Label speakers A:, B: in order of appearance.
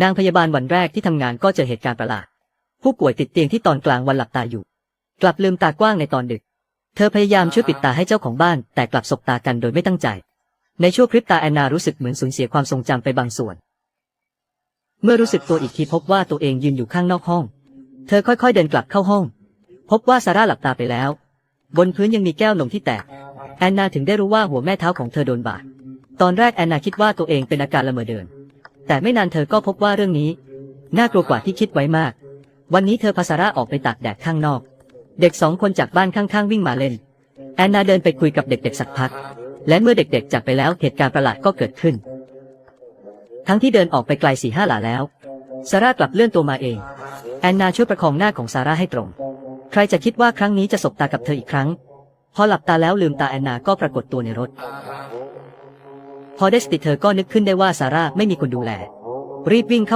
A: นางพยาบาลวันแรกที่ทำงานก็เจอเหตุการณ์ประหลาด ผู้ป่วยติดเตียงที่ตอนกลางวันหลับตาอยู่ กลับลืมตากว้างในตอนดึก เธอพยายามช่วยปิดตาให้เจ้าของบ้าน แต่กลับสบตากันโดยไม่ตั้งใจ ในช่วงพริบตาแอนนารู้สึกเหมือนสูญเสียความทรงจำไปบางส่วน เมื่อรู้สึกตัวอีกทีพบว่าตัวเองยืนอยู่ข้างนอกห้อง เธอค่อยๆเดินกลับเข้าห้อง พบว่าซาร่าหลับตาไปแล้ว บนพื้นยังมีแก้วนมที่แตก แอนนาถึงได้รู้ว่าหัวแม่เท้าของเธอโดนบาดตอนแรกแอนนาคิดว่าตัวเองเป็นอาการละเมอเดิน แต่ไม่นานเธอก็พบว่าเรื่องนี้ น่ากลัวกว่าที่คิดไว้มาก วันนี้เธอพาซาร่าออกไปตากแดดข้างนอก เด็กสองคนจากบ้านข้างๆ วิ่งมาเล่น แอนนาเดินไปคุยกับเด็กๆสักพัก และเมื่อเด็กๆจากไปแล้วเหตุการณ์ประหลาดก็เกิดขึ้น ทั้งที่เดินออกไปไกลสี่ห้าหลาแล้วซาร่ากลับเลื่อนตัวมาเอง แอนนาช่วยประคองหน้าของซาร่าให้ตรง ใครจะคิดว่าครั้งนี้จะสบตากับเธออีกครั้ง พอหลับตาแล้วลืมตาแอนนาก็ปรากฏตัวในรถ พอได้สติเธอก็นึกขึ้นได้ว่าซาร่าไม่มีคนดูแล รีบวิ่งเข้า